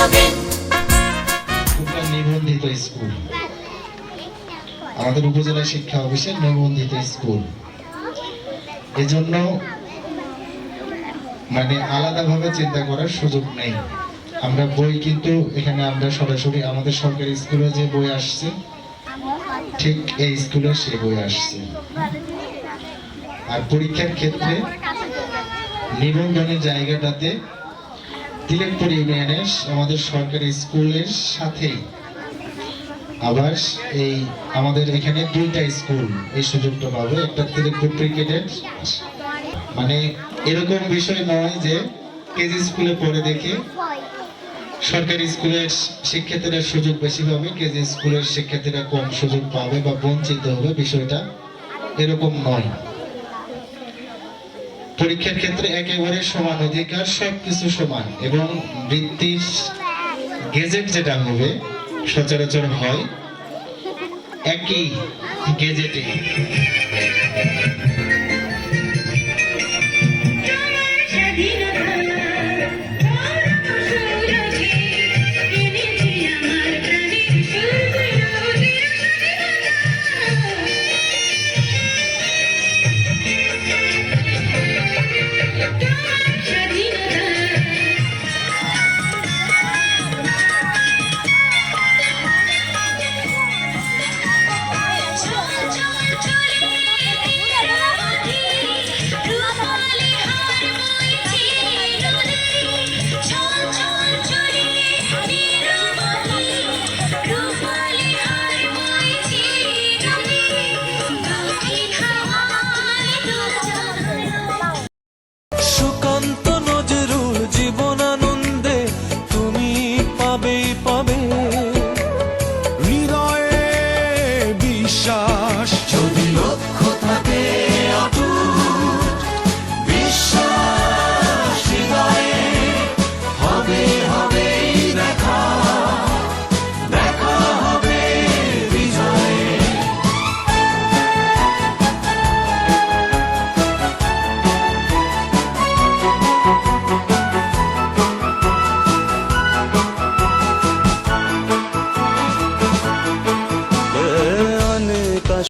নবীন নিবন্ধিত স্কুল। আমাদের উপজেলা শিক্ষা অফিসের নিবন্ধিত স্কুল। এজন্য মানে আলাদাভাবে চিন্তা করার সুযোগ নেই। আমরা বই কিন্তু এখানে আমরা সরাসরি আমাদের সরকারি স্কুলে যে বই আসছে, ঠিক এই স্কুলে সেই বই আসছে। আর পরীক্ষার ক্ষেত্রে নিবন্ধনের জায়গাটাতে তিলেকপুর ইউনিয়নের, আমাদের সরকারি স্কুলের সাথেই। আবার এই আমাদের এখানে দুইটা স্কুল এই সুযোগটা পাবে, একটা তিলেকপুর ক্রিকেটের। মানে এরকম বিষয় নয় যে কেজি স্কুলে পড়ে দেখে সরকারি স্কুলের শিক্ষার্থীরা সুযোগ বেশি পাবে, কেজি স্কুলের শিক্ষার্থীরা কম সুযোগ পাবে বা বঞ্চিত হবে, বিষয়টা এরকম নয়। পরীক্ষার ক্ষেত্রে একেবারে সমান অধিকার সব কিছু সমান এবং বৃত্তির গেজেট যেটা হবে, সচরাচর হয় একই গেজেটে।